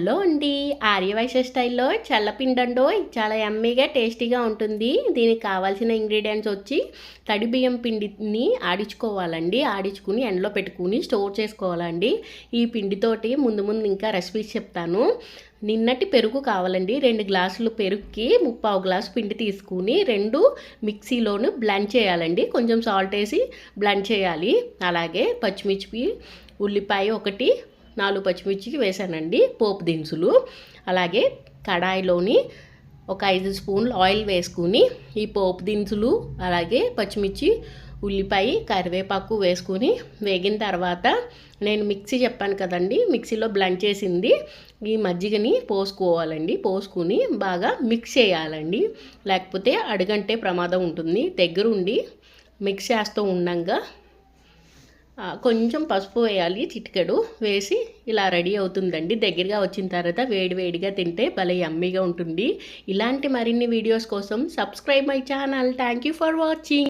Hello అండి. ఆర్యవైశ్య స్టైల్లో చల్లపిండండో చాలా ఎమ్మీగా టేస్టీగా ఉంటుంది. దీనికి కావాల్సిన ఇంగ్రీడియంట్స్ వచ్చి తడి బియ్యం పిండిని ఆడించుకోవాలండి. ఆడించుకుని ఎండలో పెట్టుకుని స్టోర్ చేసుకోవాలండి. ఈ పిండితోటి ముందు ముందు ఇంకా రెసిపీస్ చెప్తాను. నిన్నటి పెరుగు కావాలండి. రెండు గ్లాసులు పెరుగుకి ముప్పావు గ్లాసు పిండి తీసుకుని రెండు మిక్సీలోను బ్లెండ్ చేయాలండి. కొంచెం సాల్ట్ వేసి బ్లెండ్ చేయాలి. అలాగే పచ్చిమిర్చి ఉల్లిపాయ ఒకటి నాలుగు పచ్చిమిర్చికి వేసానండి పోపు దినుసులు. అలాగే కడాయిలోని ఒక ఐదు స్పూన్లు ఆయిల్ వేసుకుని ఈ పోపు దినుసులు అలాగే పచ్చిమిర్చి ఉల్లిపాయ కరివేపాకు వేసుకుని వేగిన తర్వాత నేను మిక్సీ చెప్పాను కదండి మిక్సీలో బ్లెండ్ చేసింది. ఈ మజ్జిగని పోసుకోవాలండి పోసుకుని బాగా మిక్స్ చేయాలండి. లేకపోతే అడుగంటే ప్రమాదం ఉంటుంది దగ్గరుండి మిక్స్ చేస్తూ ఉండంగా కొంచెం పసుపు వేయాలి చిటికెడు వేసి ఇలా రెడీ అవుతుందండి. దగ్గరగా వచ్చిన తర్వాత వేడి వేడిగా తింటే భలే యమ్మీగా ఉంటుంది. ఇలాంటి మరిన్ని వీడియోస్ కోసం subscribe my channel. Thank you for watching